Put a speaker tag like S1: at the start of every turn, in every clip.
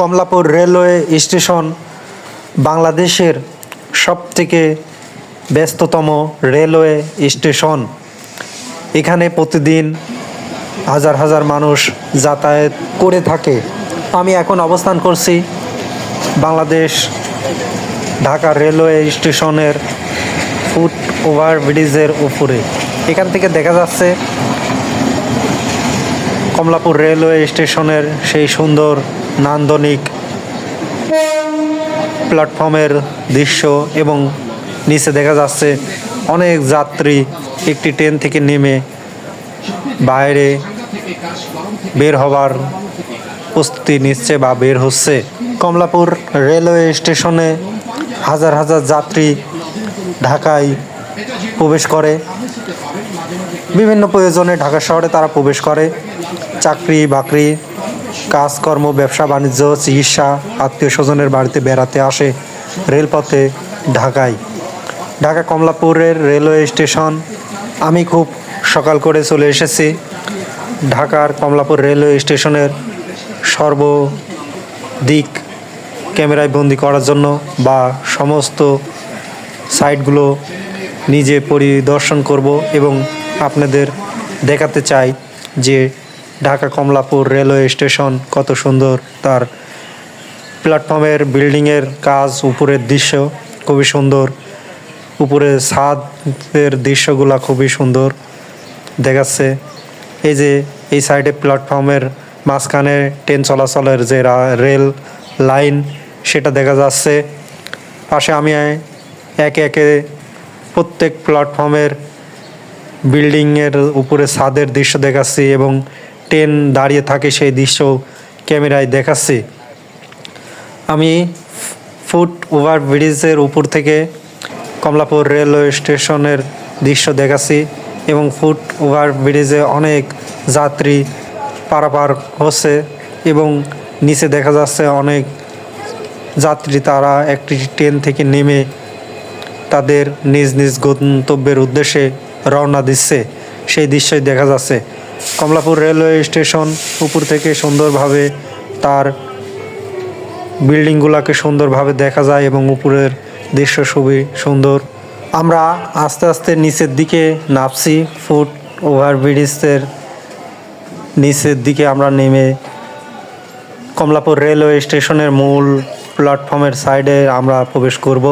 S1: Kamalapur railway station বাংলাদেশের সবথেকে ব্যস্ততম রেলওয়ে স্টেশন। এখানে প্রতিদিন হাজার হাজার মানুষ যাতায়াত করে থাকে। আমি এখন অবস্থান করছি বাংলাদেশ ঢাকা রেলওয়ে স্টেশনের ফুট ওভার ব্রিজের উপরে। এখান থেকে দেখা যাচ্ছে কমলাপুর রেলওয়ে স্টেশনের সেই সুন্দর নান্দনিক প্ল্যাটফর্মের দৃশ্য এবং নিচে দেখা যাচ্ছে অনেক যাত্রী একটি ট্রেন থেকে নেমে বাইরে বের হবার প্রস্তুতি নিচ্ছে বা বের হচ্ছে। কমলাপুর রেলওয়ে স্টেশনে হাজার হাজার যাত্রী ঢাকায় প্রবেশ করে। বিভিন্ন প্রয়োজনে ঢাকা শহরে তারা প্রবেশ করে। চাকরি, বাকরি, কাজকর্ম, ব্যবসা, বাণিজ্য, চিকিৎসা, আত্মীয় স্বজনের বাড়িতে বেড়াতে আসে রেলপথে ঢাকায়। ঢাকা কমলাপুরের রেলওয়ে স্টেশন। আমি খুব সকাল করে চলে এসেছি। ঢাকার কমলাপুর রেলওয়ে স্টেশনের সর্বদিক ক্যামেরায় বন্দি করার জন্য বা সমস্ত সাইটগুলো নিজে পরিদর্শন করব এবং আপনাদের দেখাতে চাই যে ঢাকা কমলাপুর রেলওয়ে স্টেশন কত সুন্দর তার প্ল্যাটফর্মের বিল্ডিংয়ের কাজ, উপরের দৃশ্য খুবই সুন্দর। উপরে ছাদের দৃশ্যগুলো খুবই সুন্দর দেখাচ্ছে। এই যে এই সাইডে প্ল্যাটফর্মের মাঝখানে ট্রেন চলাচলের যে রেল লাইন, সেটা দেখা যাচ্ছে। পাশে আমি একে একে প্রত্যেক প্ল্যাটফর্মের বিল্ডিংয়ের উপরে ছাদের দৃশ্য দেখাচ্ছি এবং ট্রেন দাঁড়িয়ে থাকে সেই দৃশ্য ক্যামেরায় দেখাচ্ছি। আমি ফুট ওভার ব্রিজের উপর থেকে কমলাপুর রেলওয়ে স্টেশনের দৃশ্য দেখাচ্ছি এবং ফুট ওভার ব্রিজে অনেক যাত্রী পারাপার হচ্ছে এবং নিচে দেখা যাচ্ছে অনেক যাত্রী তারা একটি ট্রেন থেকে নেমে তাদের নিজ নিজ গন্তব্যের উদ্দেশ্যে রওনা দিচ্ছে। সেই দৃশ্যই দেখা যাচ্ছে। কমলাপুর রেলওয়ে স্টেশন উপর থেকে সুন্দরভাবে তার বিল্ডিংগুলোকে সুন্দরভাবে দেখা যায় এবং উপরের দৃশ্য খুবই সুন্দর। আমরা আস্তে আস্তে নিচের দিকে নামছি, ফুট ওভার ব্রিজের নিচের দিকে আমরা নেমে কমলাপুর রেলওয়ে স্টেশনের মূল প্ল্যাটফর্মের সাইডে আমরা প্রবেশ করব।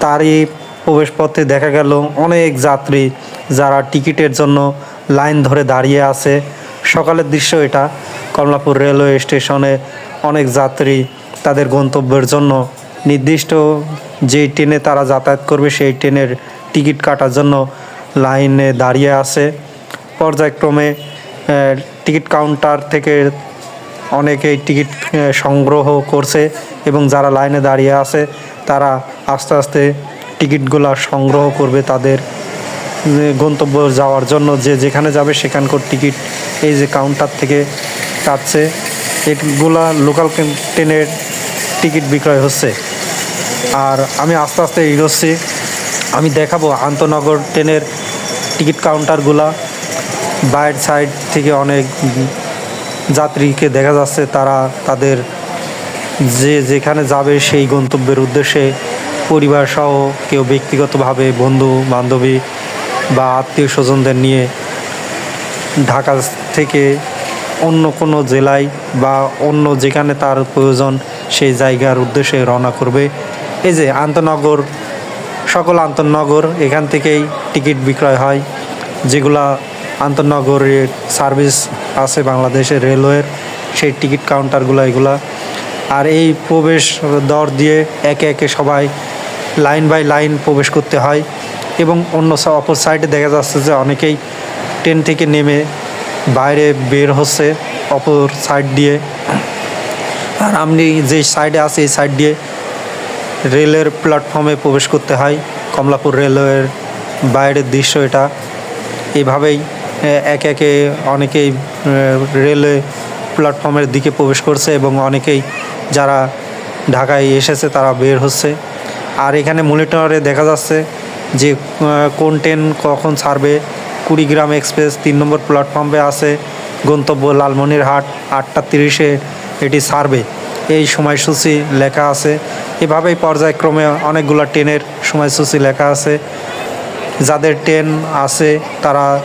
S1: তারই প্রবেশ পথে দেখা গেল অনেক যাত্রী যারা টিকিটের জন্য লাইন ধরে দাঁড়িয়ে আছে। সকালের দৃশ্য এটা। কমলাপুর রেলওয়ে স্টেশনে অনেক যাত্রী তাদের গন্তব্যের জন্য নির্দিষ্ট যেই ট্রেনে তারা যাতায়াত করবে সেই ট্রেনের টিকিট কাটার জন্য লাইনে দাঁড়িয়ে আছে। পর্যায়ক্রমে টিকিট কাউন্টার থেকে অনেকেই টিকিট সংগ্রহ করছে এবং যারা লাইনে দাঁড়িয়ে আছে তারা আস্তে আস্তে টিকিটগুলো সংগ্রহ করবে তাদের গন্তব্য যাওয়ার জন্য, যে যেখানে যাবে সেখানকার টিকিট, এই যে কাউন্টার থেকে কাটছে, এগুলা লোকাল ট্রেনের টিকিট বিক্রয় হচ্ছে। আর আমি আস্তে আস্তে এগোচ্ছি, আমি দেখাবো আন্তনগর ট্রেনের টিকিট কাউন্টারগুলা বাইর সাইড থেকে অনেক যাত্রীকে দেখা যাচ্ছে, তারা তাদের যে যেখানে যাবে সেই গন্তব্যের উদ্দেশ্যে পরিবার সহ কেউ ব্যক্তিগতভাবে, বন্ধু, বান্ধবী বা আত্মীয় স্বজনদের নিয়ে ঢাকা থেকে অন্য কোনো জেলায় বা অন্য যেখানে তার প্রয়োজন সেই জায়গার উদ্দেশ্যে রওনা করবে। এই যে আন্তনগর, সকল আন্তনগর, এখান থেকেই টিকিট বিক্রয় হয়, যেগুলা আন্তনগরের সার্ভিস আছে বাংলাদেশের রেলওয়ের, সেই টিকিট কাউন্টারগুলো এগুলা। আর এই প্রবেশ দর দিয়ে একে একে সবাই লাইন বাই লাইন প্রবেশ করতে হয় এবং অন্য অপর সাইডে দেখা যাচ্ছে যে অনেকেই ট্রেন থেকে নেমে বাইরে বের হচ্ছে অপর সাইড দিয়ে। আর আপনি যে সাইডে আছি এই সাইড দিয়ে রেলের প্ল্যাটফর্মে প্রবেশ করতে হয়। কমলাপুর রেলওয়ের বাইরের দৃশ্য এটা। এইভাবেই এ, একে একে অনেকেই রেলওয়ে প্ল্যাটফর্মের দিকে প্রবেশ করছে এবং অনেকেই যারা ঢাকায় এসেছে তারা বের হচ্ছে। আর এখানে মনিটরে দেখা যাচ্ছে যে কোন ট্রেন কখন ছাড়বে। কুড়িগ্রাম এক্সপ্রেস তিন নম্বর প্ল্যাটফর্মে আছে, গন্তব্য লালমনিরহাট, আটটা তিরিশে এটি ছাড়বে। এই সময়সূচি লেখা আছে। এভাবেই পর্যায়ক্রমে অনেকগুলো ট্রেনের সময়সূচি লেখা আছে। যাদের ট্রেন আছে, তারা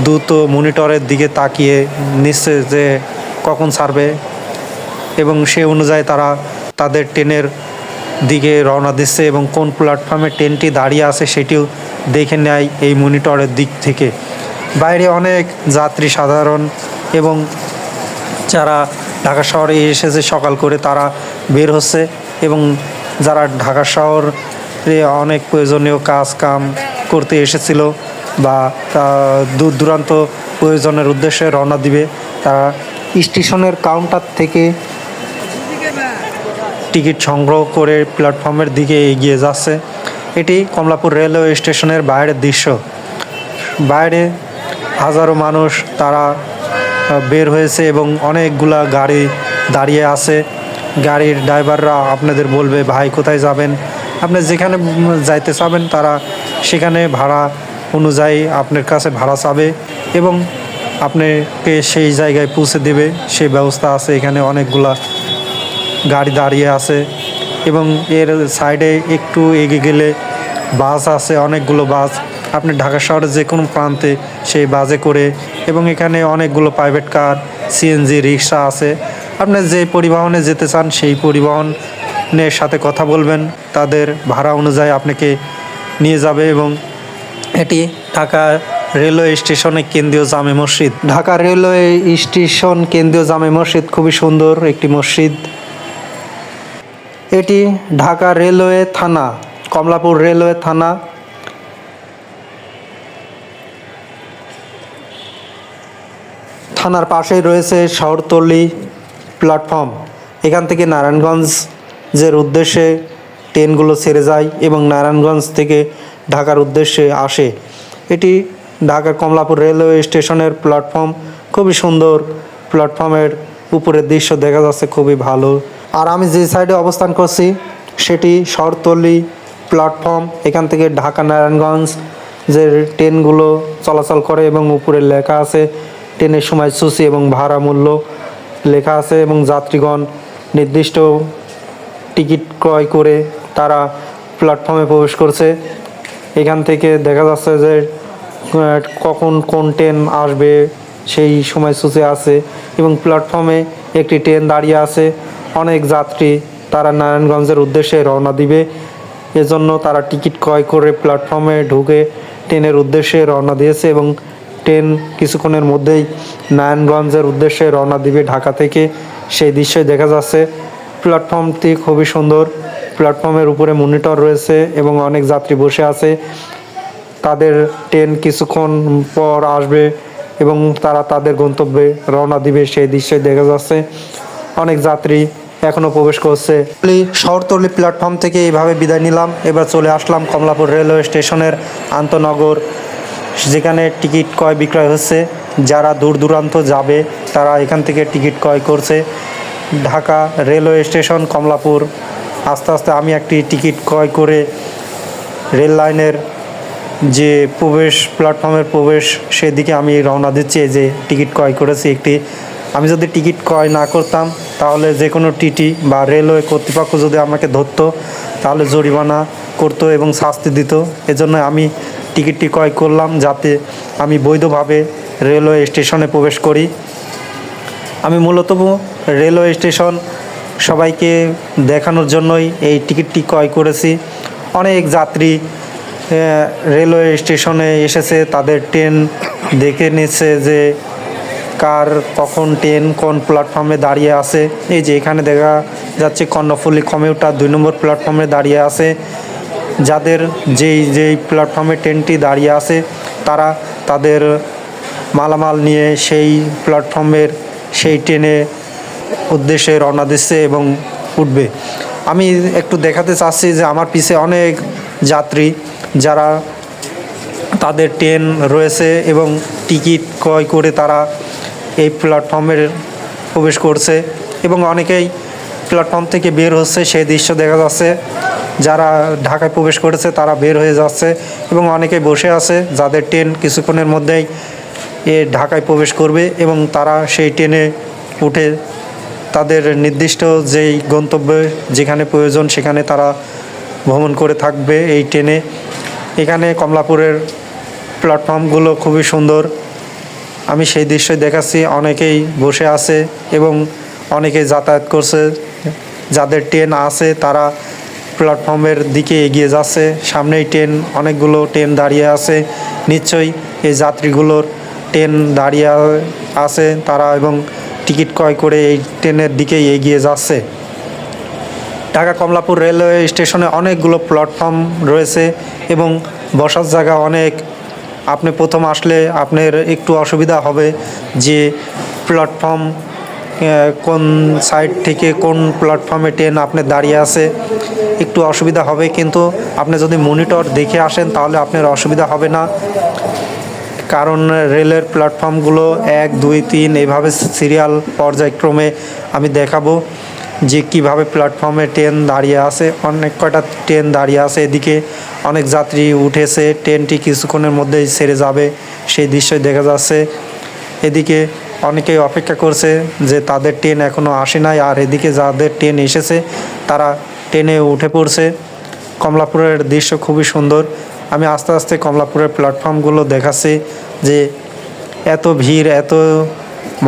S1: দ্রুত মনিটরের দিকে তাকিয়ে নিচ্ছে যে, কখন ছাড়বে। এবং সে অনুযায়ী তারা তাদের ট্রেনের দিকে রওনা দিচ্ছে এবং কোন প্ল্যাটফর্মে ট্রেনটি দাঁড়িয়ে আছে সেটিও দেখে নেয় এই মনিটরের দিক থেকে। বাইরে অনেক যাত্রী সাধারণ এবং যারা ঢাকা শহরে এসেছে সকাল করে তারা বের হচ্ছে এবং যারা ঢাকা শহরে অনেক প্রয়োজনীয় কাজ কাম করতে এসেছিল বা দূর দূরান্ত প্রয়োজনের উদ্দেশ্যে রওনা দিবে, তারা স্টেশনের কাউন্টার থেকে টিকিট সংগ্রহ করে প্ল্যাটফর্মের দিকে এগিয়ে যাচ্ছে। এটি কমলাপুর রেলওয়ে স্টেশনের বাইরের দৃশ্য। বাইরে হাজারো মানুষ তারা বের হয়েছে এবং অনেকগুলা গাড়ি দাঁড়িয়ে আছে। গাড়ির ড্রাইভাররা আপনাদের বলবে, ভাই, কোথায় যাবেন? আপনি যেখানে যাইতে চাবেন, তারা সেখানে ভাড়া অনুযায়ী আপনার কাছে ভাড়া চাবে এবং আপনাকে সেই জায়গায় পৌঁছে দেবে সেই ব্যবস্থা আছে। এখানে অনেকগুলা গাড়ি দাঁড়িয়ে আছে এবং এর সাইডে একটু এগিয়ে গেলে বাস আছে, অনেকগুলো বাস। আপনি ঢাকা শহরের যে কোনো প্রান্তে সেই বাসে করে এবং এখানে অনেকগুলো প্রাইভেট কার সিএনজি রিক্সা আছে। আপনি যে পরিবহনে যেতে চান সেই পরিবহনের সাথে কথা বলবেন। তাদের ভাড়া অনুযায়ী আপনাকে নিয়ে যাবে এবং এটি ঢাকা রেলওয়ে স্টেশনে কেন্দ্রীয় জামে মসজিদ। ঢাকা রেলওয়ে স্টেশন কেন্দ্রীয় জামে মসজিদ খুবই সুন্দর একটি মসজিদ। এটি ঢাকা রেলওয়ে থানা, কমলাপুর রেলওয়ে থানা। থানার পাশেই রয়েছে শহরতলি প্ল্যাটফর্ম। এখান থেকে নারায়ণগঞ্জের উদ্দেশ্যে ট্রেনগুলো ছেড়ে যায় এবং নারায়ণগঞ্জ থেকে ঢাকার উদ্দেশ্যে আসে। এটি ঢাকার কমলাপুর রেলওয়ে স্টেশনের প্ল্যাটফর্ম। খুবই সুন্দর প্ল্যাটফর্মের উপরের দৃশ্য দেখা যাচ্ছে, খুবই ভালো। আর আমি যে সাইডে অবস্থান করছি, সেটি শহরতলি প্ল্যাটফর্ম এখান থেকে ঢাকা নারায়ণগঞ্জ, যে ট্রেনগুলো চলাচল করে এবং উপরে লেখা আছে ট্রেনের সময় সূচি এবং ভাড়া মূল্য লেখা আছে এবং যাত্রীগণ নির্দিষ্ট টিকিট ক্রয় করে তারা প্ল্যাটফর্মে প্রবেশ করছে। এখান থেকে দেখা যাচ্ছে যে কখন কোন ট্রেন আসবে, সেই সময়সূচি আছে এবং প্ল্যাটফর্মে একটি ট্রেন দাঁড়িয়ে আছে। অনেক যাত্রী তারা নারায়ণগঞ্জের উদ্দেশ্যে রওনা দিবে। এজন্য তারা টিকিট ক্রয় করে প্ল্যাটফর্মে ঢুকে ট্রেনের উদ্দেশ্যে রওনা দিয়েছে এবং ট্রেন কিছুক্ষণের মধ্যেই নারায়ণগঞ্জের উদ্দেশ্যে রওনা দিবে ঢাকা থেকে। সেই দৃশ্যই দেখা যাচ্ছে। প্ল্যাটফর্মটি খুবই সুন্দর। প্ল্যাটফর্মের উপরে মনিটর রয়েছে এবং অনেক যাত্রী বসে আছে। তাদের ট্রেন কিছুক্ষণ পর আসবে এবং তারা তাদের গন্তব্যে রওনা দিবে। সেই দৃশ্যই দেখা যাচ্ছে। অনেক যাত্রী এখনও প্রবেশ করছে। শহরতলি প্ল্যাটফর্ম থেকে এইভাবে বিদায় নিলাম। এবার চলে আসলাম কমলাপুর রেলওয়ে স্টেশনের আন্তনগর, যেখানে টিকিট ক্রয় বিক্রয় হচ্ছে। যারা দূর দূরান্ত যাবে, তারা এখান থেকে টিকিট ক্রয় করছে। Dhaka railway station Kamalapur. আস্তে আস্তে আমি একটি টিকিট ক্রয় করে রেল লাইনের যে প্রবেশ প্ল্যাটফর্মের প্রবেশ, সেদিকে আমি রওনা দিচ্ছি। যে টিকিট ক্রয় করেছি একটি আমি যদি টিকিট ক্রয় না করতাম, তাহলে যে কোনো টিটি বা রেলওয়ে কর্তৃপক্ষ যদি আমাকে ধরতো, তাহলে জরিমানা করতো এবং শাস্তি দিত। এজন্য আমি টিকিটটি ক্রয় করলাম যাতে আমি বৈধভাবে রেলওয়ে স্টেশনে প্রবেশ করি। আমি মূলত রেলওয়ে স্টেশন সবাইকে দেখানোর জন্যই এই টিকিটটি ক্রয় করেছি। অনেক যাত্রী রেলওয়ে স্টেশনে এসেছে, তাদের ট্রেন দেখে নিচ্ছে যে কার কখন ট্রেন কোন প্ল্যাটফর্মে দাঁড়িয়ে আছে? এই যে এখানে দেখা যাচ্ছে কর্ণফুলি কমিউটার দুই নম্বর প্ল্যাটফর্মে দাঁড়িয়ে আছে। যাদের যেই যেই প্ল্যাটফর্মে ট্রেনটি দাঁড়িয়ে আছে, তারা তাদের মালামাল নিয়ে সেই প্ল্যাটফর্মের সেই ট্রেনে উদ্দেশ্যে রওনা দিচ্ছে এবং উঠবে। আমি একটু দেখাতে চাচ্ছি যে আমার পিছে অনেক যাত্রী যারা তাদের ট্রেন রয়েছে এবং টিকিট ক্রয় করে তারা এই প্ল্যাটফর্মে প্রবেশ করছে এবং অনেকেই প্ল্যাটফর্ম থেকে বের হচ্ছে। সেই দৃশ্য দেখা যাচ্ছে। যারা ঢাকায় প্রবেশ করেছে, তারা বের হয়ে যাচ্ছে এবং অনেকে বসে আছে। যাদের ট্রেন কিছুক্ষণের মধ্যেই এ ঢাকায় প্রবেশ করবে এবং তারা সেই ট্রেনে উঠে তাদের নির্দিষ্ট যেই গন্তব্যে যেখানে প্রয়োজন সেখানে তারা ভ্রমণ করে থাকবে এই ট্রেনে এখানে কমলাপুরের প্ল্যাটফর্মগুলো খুবই সুন্দর। আমি সেই দৃশ্যই দেখাচ্ছি। অনেকেই বসে আছে এবং অনেকেই যাতায়াত করছে। যাদের ট্রেন আছে, তারা প্ল্যাটফর্মের দিকে এগিয়ে যাচ্ছে। সামনেই ট্রেন, অনেকগুলো ট্রেন দাঁড়িয়ে আছে। নিশ্চয়ই এই যাত্রীগুলোর ট্রেন দাঁড়িয়ে আছে তারা এবং টিকিট ক্রয় করে এই ট্রেনের দিকেই এগিয়ে যাচ্ছে। ঢাকা কমলাপুর রেলওয়ে স্টেশনে অনেকগুলো প্ল্যাটফর্ম রয়েছে এবং বসার জায়গা অনেক। আপনি প্রথম আসলে আপনার একটু অসুবিধা হবে যে প্ল্যাটফর্ম কোন সাইড থেকে কোন প্ল্যাটফর্মে ট্রেন আপনি দাঁড়িয়ে আছে, একটু অসুবিধা হবে। কিন্তু আপনি যদি মনিটর দেখে আসেন, তাহলে আপনার অসুবিধা হবে না। কারণ রেলের প্ল্যাটফর্মগুলো এক, দুই, তিন এইভাবে সিরিয়াল পর্যায়ক্রমে আমি দেখাবো। যে কীভাবে প্ল্যাটফর্মে ট্রেন দাঁড়িয়ে আছে, অনেক কয়টা ট্রেন দাঁড়িয়ে আছে, এদিকে অনেক যাত্রী উঠেছে ট্রেনটি কিছুক্ষণের মধ্যেই ছেড়ে যাবে, সেই দৃশ্যই দেখা যাচ্ছে। এদিকে অনেকেই অপেক্ষা করছে যে তাদের ট্রেন এখনও আসে নাই, আর এদিকে যাদের ট্রেন এসেছে, তারা ট্রেনে উঠে পড়ছে। কমলাপুরের দৃশ্য খুবই সুন্দর। আমি আস্তে আস্তে কমলাপুরের প্ল্যাটফর্মগুলো দেখাচ্ছি যে এত ভিড়, এত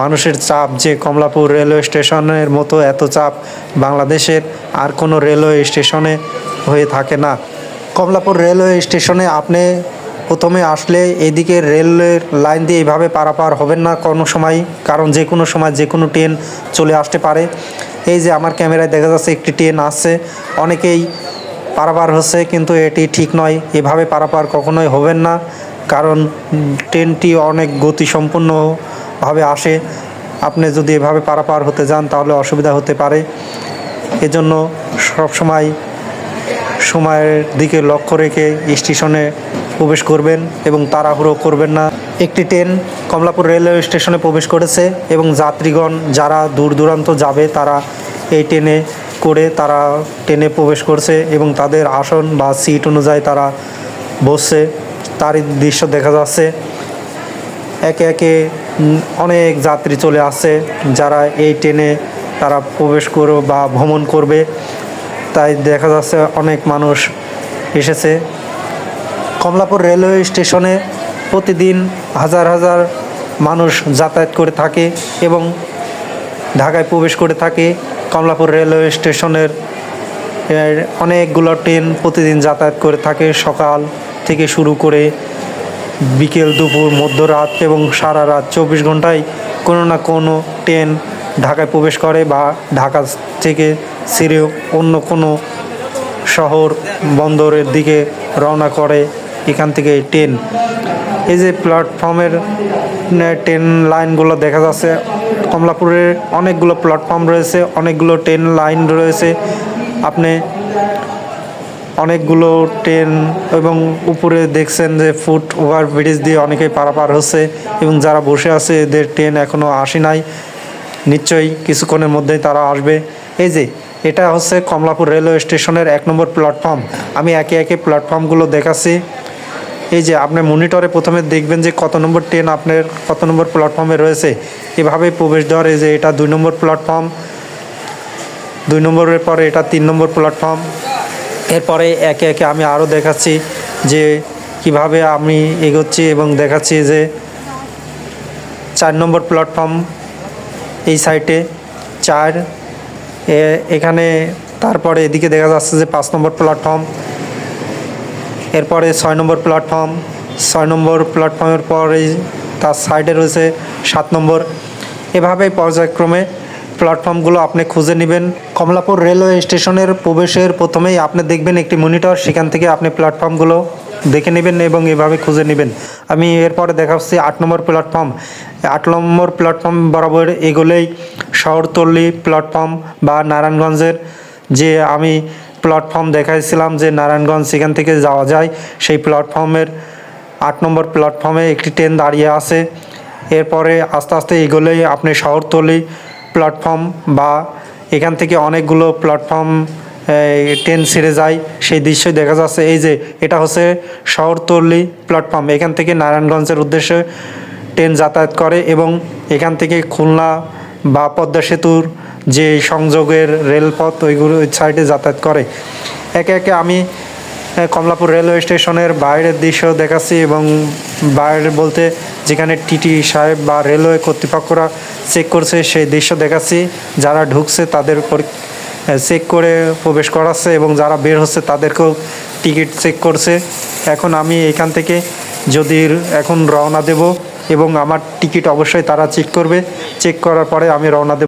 S1: মানুষের চাপ যে কমলাপুর রেলওয়ে স্টেশনের মতো এত চাপ বাংলাদেশের আর কোনো রেলওয়ে স্টেশনে হয়ে থাকে না। কমলাপুর রেলওয়ে স্টেশনে আপনি প্রথমে আসলে এদিকে রেলের লাইন দিয়ে এইভাবে পারাপার হবেন না কোনো সময়, কারণ যে কোনো সময় যে কোনো ট্রেন চলে আসতে পারে। এই যে আমার ক্যামেরায় দেখা যাচ্ছে একটি ট্রেন আসছে, অনেকেই পারাপার হচ্ছে কিন্তু এটি ঠিক নয়, এভাবে পারাপার কখনোই হবেন না, কারণ ট্রেনটি অনেক গতিসম্পন্নভাবে আসে, আপনি যদি এভাবে পারাপার হতে যান তাহলে অসুবিধা হতে পারে। এজন্য সবসময় সময়ের দিকে লক্ষ্য রেখে স্টেশনে প্রবেশ করবেন এবং তাড়াহুড়ো করবেন না। একটি ট্রেন কমলাপুর রেলওয়ে স্টেশনে প্রবেশ করেছে এবং যাত্রীগণ যারা দূর দূরান্ত যাবে তারা এই ট্রেনে করে তারা ট্রেনে প্রবেশ করছে এবং তাদের আসন বা সিট অনুযায়ী তারা বসছে। তারই দৃশ্য দেখা যাচ্ছে। একে একে অনেক যাত্রী চলে আসছে যারা এই ট্রেনে তারা প্রবেশ করবে বা ভ্রমণ করবে। তাই দেখা যাচ্ছে অনেক মানুষ এসেছে। কমলাপুর রেলওয়ে স্টেশনে প্রতিদিন হাজার হাজার মানুষ যাতায়াত করে থাকে এবং ঢাকায় প্রবেশ করে থাকে। কমলাপুর রেলওয়ে স্টেশনের অনেকগুলো ট্রেন প্রতিদিন যাতায়াত করে থাকে। সকাল থেকে শুরু করে বিকেল, দুপুর, মধ্যরাত এবং সারা রাত চব্বিশ ঘন্টায় কোনো না কোনো ট্রেন ঢাকায় প্রবেশ করে বা ঢাকা থেকে ছেড়ে অন্য কোনো শহর বন্দরের দিকে রওনা করে এখান থেকে ট্রেন। এই যে প্ল্যাটফর্মের ট্রেন লাইনগুলো দেখা যাচ্ছে, কমলাপুরের অনেকগুলো প্ল্যাটফর্ম রয়েছে, অনেকগুলো ট্রেন লাইন রয়েছে। আপনি অনেকগুলো ট্রেন এবং উপরে দেখছেন যে ফুট ওভার ব্রিজ দিয়ে অনেকেই পারাপার হচ্ছে এবং যারা বসে আছে এদের ট্রেন এখনও আসে নাই। নিশ্চয়ই কিছুক্ষণের মধ্যেই তারা আসবে। এই যে, এটা হচ্ছে কমলাপুর রেলওয়ে স্টেশনের এক নম্বর প্ল্যাটফর্ম। আমি একে একে প্ল্যাটফর্মগুলো দেখাচ্ছি। এই যে, আপনি মনিটরে প্রথমে দেখবেন যে কত নম্বর ট্রেন আপনার কত নম্বর প্ল্যাটফর্মে রয়েছে। এভাবে প্রবেশ দ্বার এই যে, এটা দুই নম্বর প্ল্যাটফর্ম। দুই নম্বরের পরে এটা তিন নম্বর প্ল্যাটফর্ম। এরপরে একে একে আমি আরও দেখাচ্ছি যে কীভাবে আমি এগোচ্ছি এবং দেখাচ্ছি যে চার নম্বর প্ল্যাটফর্ম এই সাইটে চার এখানে তারপরে এদিকে দেখা যাচ্ছে যে পাঁচ নম্বর প্ল্যাটফর্ম এরপরে ছয় নম্বর প্ল্যাটফর্ম ছয় নম্বর প্ল্যাটফর্মের পরে তার সাইডে রয়েছে সাত নম্বর। এভাবেই পর্যায়ক্রমে প্ল্যাটফর্মগুলো আপনি খুঁজে নেবেন। কমলাপুর রেলওয়ে স্টেশনের প্রবেশের প্রথমেই আপনি দেখবেন একটি মনিটর, সেখান থেকে আপনি প্ল্যাটফর্মগুলো দেখে নেবেন এবং এভাবে খুঁজে নেবেন। আমি এরপরে দেখাচ্ছি আট নম্বর প্ল্যাটফর্ম। আট নম্বর প্ল্যাটফর্ম বরাবর এগোলেই শহরতল্লি প্ল্যাটফর্ম বা নারায়ণগঞ্জের যে আমি প্ল্যাটফর্ম দেখাইছিলাম যে নারায়ণগঞ্জ সেখান থেকে যাওয়া যায়, সেই প্ল্যাটফর্মের আট নম্বর প্ল্যাটফর্মে একটি ট্রেন দাঁড়িয়ে আছে। এরপরে আস্তে আস্তে এগোলেই আপনি শহরতলি প্ল্যাটফর্ম বা এখান থেকে অনেকগুলো প্ল্যাটফর্ম ট্রেন ছেড়ে যায়। সেই দৃশ্যই দেখা যাচ্ছে এই যে এটা হচ্ছে শহরতলি প্ল্যাটফর্ম। এখান থেকে নারায়ণগঞ্জের উদ্দেশ্যে ট্রেন যাতায়াত করে এবং এখান থেকে খুলনা বা পদ্মা সেতুর যে সংযোগের রেলপথ, ওইগুলো ওই সাইডে যাতায়াত করে। একে একে আমি কমলাপুর রেলওয়ে স্টেশনের বাইরের দৃশ্য দেখাচ্ছি এবং বাইরে বলতে যেখানে টিটি সাহেব বা রেলওয়ে কর্তৃপক্ষরা চেক করছে, সেই দৃশ্য দেখাচ্ছি। যারা ঢুকছে তাদের চেক করে প্রবেশ করাচ্ছে এবং যারা বের হচ্ছে তাদেরকেও টিকিট চেক করছে। এখন আমি এখান থেকে যদি এখন রওনা দেব এবং আমার টিকিট অবশ্যই তারা চেক করবে। চেক করার পরে আমি রওনা দেব।